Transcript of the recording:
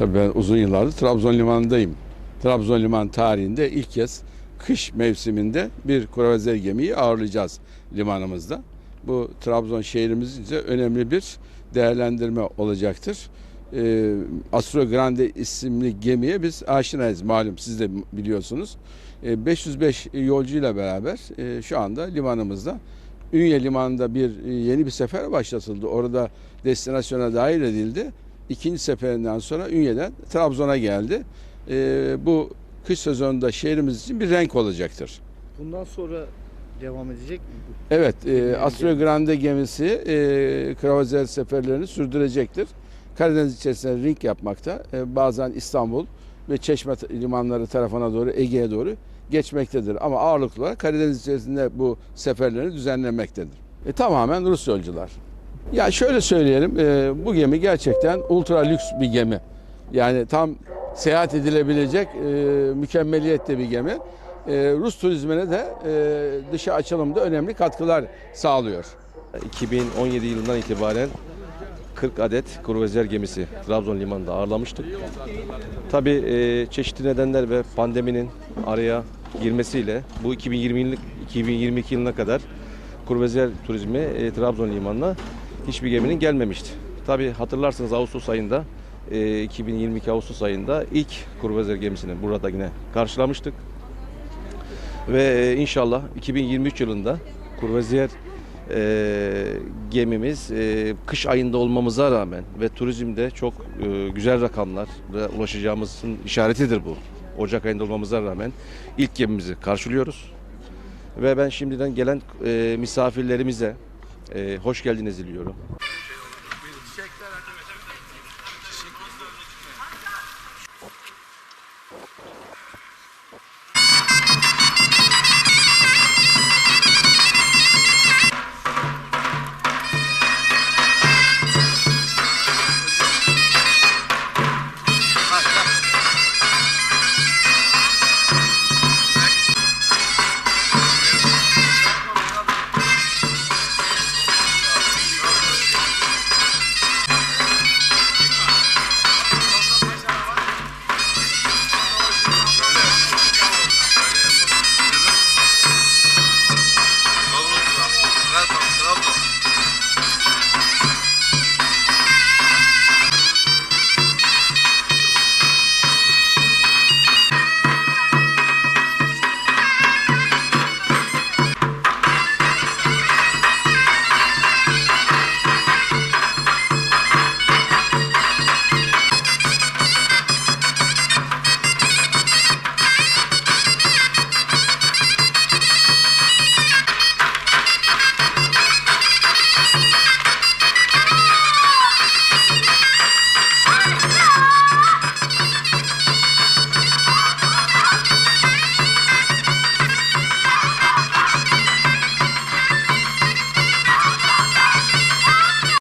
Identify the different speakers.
Speaker 1: Tabii ben uzun yıllardır Trabzon limanındayım. Trabzon liman tarihinde ilk kez kış mevsiminde bir kruvazer gemiyi ağırlayacağız limanımızda. Bu Trabzon şehrimizin için önemli bir değerlendirme olacaktır. Ee, Astro Grande isimli gemiye biz aşinayız malum siz de biliyorsunuz. Ee, 505 yolcuyla beraber e, şu anda limanımızda Ünye limanında bir e, yeni bir sefer başlatıldı. Orada destinasyona dahil edildi. İkinci seferinden sonra Ünye'den Trabzon'a geldi. Ee, bu kış sezonunda şehrimiz için bir renk olacaktır.
Speaker 2: Bundan sonra devam edecek mi? bu?
Speaker 1: Evet, e. Astro Grande gemisi e, kravazer seferlerini sürdürecektir. Karadeniz içerisinde ring yapmakta. E, bazen İstanbul ve Çeşme limanları tarafına doğru, Ege'ye doğru geçmektedir. Ama ağırlıklı olarak Karadeniz içerisinde bu seferlerini düzenlemektedir. E, tamamen Rus yolcular. Ya şöyle söyleyelim, e, bu gemi gerçekten ultra lüks bir gemi. Yani tam seyahat edilebilecek e, mükemmeliyette bir gemi. E, Rus turizmine de e, dışa açılımda önemli katkılar sağlıyor.
Speaker 3: 2017 yılından itibaren 40 adet kruvazer gemisi Trabzon limanında ağırlamıştık. Tabii e, çeşitli nedenler ve pandeminin araya girmesiyle bu 2020 yıllık- 2022 yılına kadar kruvazer turizmi e, Trabzon limanına hiçbir geminin gelmemişti. Tabii hatırlarsınız Ağustos ayında e, 2022 Ağustos ayında ilk kruvazer gemisini burada yine karşılamıştık. Ve e, inşallah 2023 yılında kruvazer e, gemimiz e, kış ayında olmamıza rağmen ve turizmde çok e, güzel rakamlar ulaşacağımızın işaretidir bu. Ocak ayında olmamıza rağmen ilk gemimizi karşılıyoruz. Ve ben şimdiden gelen e, misafirlerimize e, hoş geldiniz diliyorum.